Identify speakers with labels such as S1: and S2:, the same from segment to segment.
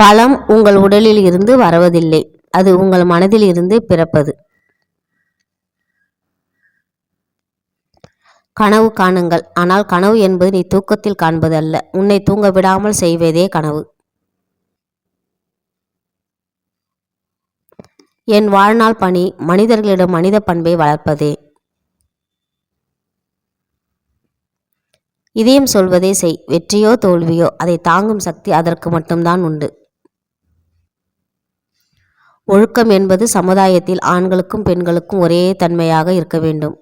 S1: பலம் உங்கள் உடலில் இருந்து வருவதில்லை. அது உங்கள் மனதில் இருந்து பிறப்பது. கனவு காணுங்கள். ஆனால் கனவு என்பது நீ தூக்கத்தில் காண்பது அல்ல உன்னை தூங்க விடாமல் செய்வதே கனவு. என் வாழ்நாள் பணி மனிதர்களிடம் மனித பண்பை வளர்ப்பதே. இதயம் சொல்வதே செய். வெற்றியோ தோல்வியோ அதை தாங்கும் சக்தி அதற்கு மட்டும்தான் உண்டு. ஒழுக்கம் என்பது சமுதாயத்தில் ஆண்களுக்கும் பெண்களுக்கும் ஒரே தன்மையாக இருக்க வேண்டும்.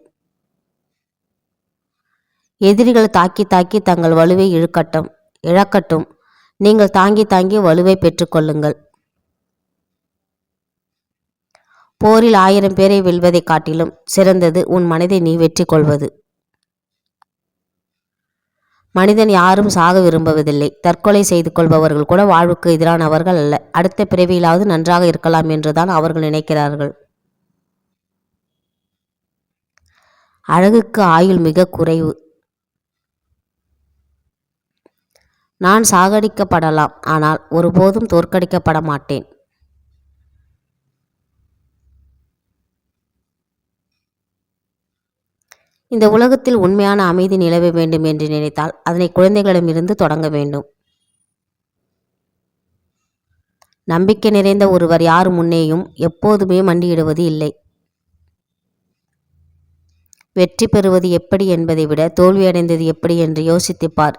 S1: எதிரிகள் தாக்கி தாக்கி தங்கள் வலுவை இழுக்கட்டும் இழக்கட்டும். நீங்கள் தாங்கி தாங்கி வலுவை பெற்றுக்கொள்ளுங்கள் போரில் ஆயிரம் பேரை வெல்வதைக் காட்டிலும் சிறந்தது உன் மனதை நீ வெற்றி கொள்வது. மனிதன் யாரும் சாக விரும்புவதில்லை தற்கொலை செய்து கொள்பவர்கள் கூட வாழ்வுக்கு எதிரானவர்கள் அல்ல. அடுத்த பிறவியிலாவது நன்றாக இருக்கலாம் என்றுதான் அவர்கள் நினைக்கிறார்கள். அழகுக்கு ஆயுள் மிக குறைவு. நான் சாகடிக்கப்படலாம். ஆனால் ஒருபோதும் தோற்கடிக்கப்பட மாட்டேன். இந்த உலகத்தில் உண்மையான அமைதி நிலவ வேண்டும் என்று நினைத்தால் அதனை குழந்தைகளிடமிருந்து தொடங்க வேண்டும். நம்பிக்கை நிறைந்த ஒருவர் யார் முன்னேயும் எப்போதுமே மண்டியிடுவது இல்லை. வெற்றி பெறுவது எப்படி என்பதை விட தோல்வியடைந்தது எப்படி என்று யோசித்துப்பார்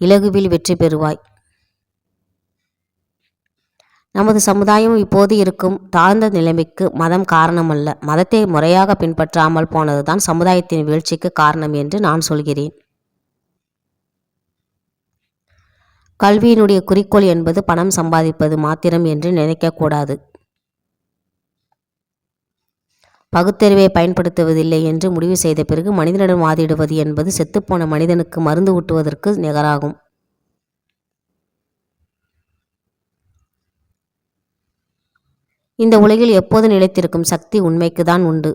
S1: இலகுவில் வெற்றி பெறுவாய். நமது சமுதாயம் இப்போது இருக்கும் தாழ்ந்த நிலைமைக்கு மதம் காரணமல்ல. மதத்தை முறையாக பின்பற்றாமல் போனதுதான் சமுதாயத்தின் வீழ்ச்சிக்கு காரணம் என்று நான் சொல்கிறேன். கல்வியினுடைய குறிக்கோள் என்பது பணம் சம்பாதிப்பது மாத்திரம் என்று நினைக்கக்கூடாது பகுத்தறிவை பயன்படுத்துவதில்லை என்று முடிவு செய்த பிறகு மனிதனிடம் வாதிடுவது என்பது செத்துப்போன மனிதனுக்கு மருந்து ஊட்டுவதற்கு நிகராகும். இந்த உலகில் எப்போது நிலைத்திருக்கும் சக்தி உண்மைக்கு தான் உண்டு.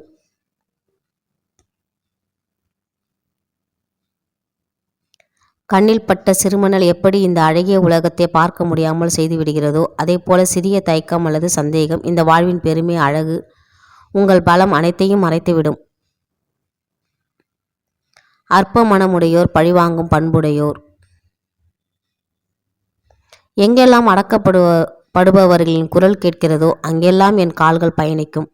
S1: கண்ணில் பட்ட சிறுமணல் எப்படி இந்த அழகிய உலகத்தை பார்க்க முடியாமல் செய்து விடுகிறதோ அதே போல சிறிய தயக்கம் அல்லது சந்தேகம் இந்த வாழ்வின் பெருமை அழகு உங்கள் பலம் அனைத்தையும் மறைத்துவிடும். அற்ப மனமுடையோர் பழிவாங்கும் பண்புடையோர். எங்கெல்லாம் அடக்கப்படுவ படுபவர்களின் குரல் கேட்கிறதோ அங்கெல்லாம் என் கால்கள் பயணிக்கும்.